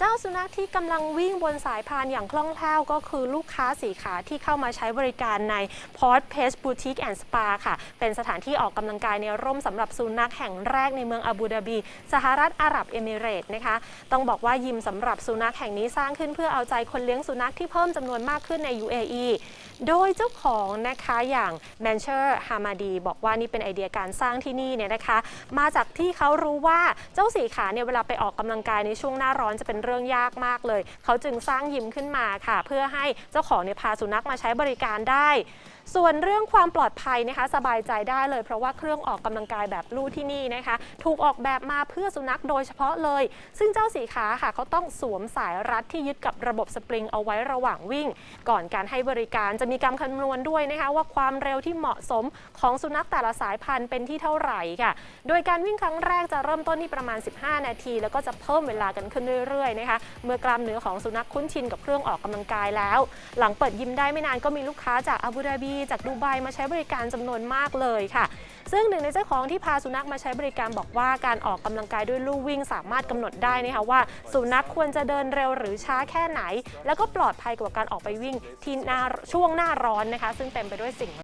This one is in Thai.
เจ้าสุนัขที่กำลังวิ่งบนสายพานอย่างคล่องแคล่วก็คือลูกค้าสีขาที่เข้ามาใช้บริการใน Port Pest Boutique and Spa ค่ะ เป็นสถานที่ออกกำลังกายในร่มสำหรับสุนัขแห่งแรกในเมืองอาบูดาบี สหรัฐอาหรับเอมิเรตส์นะคะ ต้องบอกว่ายิมสำหรับสุนัขแห่งนี้สร้างขึ้นเพื่อเอาใจคนเลี้ยงสุนัขที่เพิ่มจำนวนมากขึ้นใน UAE โดยเจ้าของนะคะอย่างแมนเชอร์ฮามาดีบอกว่านี่เป็นไอเดียการสร้างที่นี่เนี่ยนะคะ มาจากที่เขารู้ว่าเจ้าสีขาเนี่ยเวลาไปออกกำลังกายในช่วงหน้าร้อนจะเป็นเรื่องยากมากเลย เขาจึงสร้างยิมขึ้นมาค่ะ เพื่อให้เจ้าของเนี่ยพาสุนัขมาใช้บริการได้ ส่วนเรื่องความปลอดภัยนะคะ สบายใจได้เลย เพราะว่าเครื่องออกกำลังกายแบบลู่ที่นี่นะคะ ถูกออกแบบมาเพื่อสุนัขโดยเฉพาะเลย ซึ่งเจ้าสีขาค่ะเขาต้องสวมสายรัดที่ยึดกับระบบสปริงเอาไว้ระหว่างวิ่ง ก่อนการให้บริการจะมีการคำนวณด้วยนะคะว่าความเร็วที่เหมาะสมของสุนัขแต่ละสายพันธุ์เป็นที่เท่าไหร่ค่ะ โดยการวิ่งครั้งแรกจะเริ่มต้นที่ประมาณ 15 นาที แล้วก็จะเพิ่มเวลากันขึ้นเรื่อยๆนะคะเมื่อกล้ามเนื้อของสุนัขคุ้นชินกับเครื่องออกกำลังกายแล้ว หลังเปิดยิมได้ไม่นานก็มีลูกค้าจากอาบูดาบีจากดูไบมาใช้บริการจำนวนมากเลยค่ะ ซึ่งหนึ่งในเจ้าของที่พาสุนัขมาใช้บริการบอกว่าการออกกำลังกายด้วยลู่วิ่ง สามารถกำหนดได้นะคะว่า สุนัขควรจะเดินเร็วหรือช้าแค่ไหน แล้วก็ปลอดภัยกว่าการออกไปวิ่งที่หน้าช่วงหน้าร้อนนะคะ ซึ่งเต็มไปด้วยสิ่ง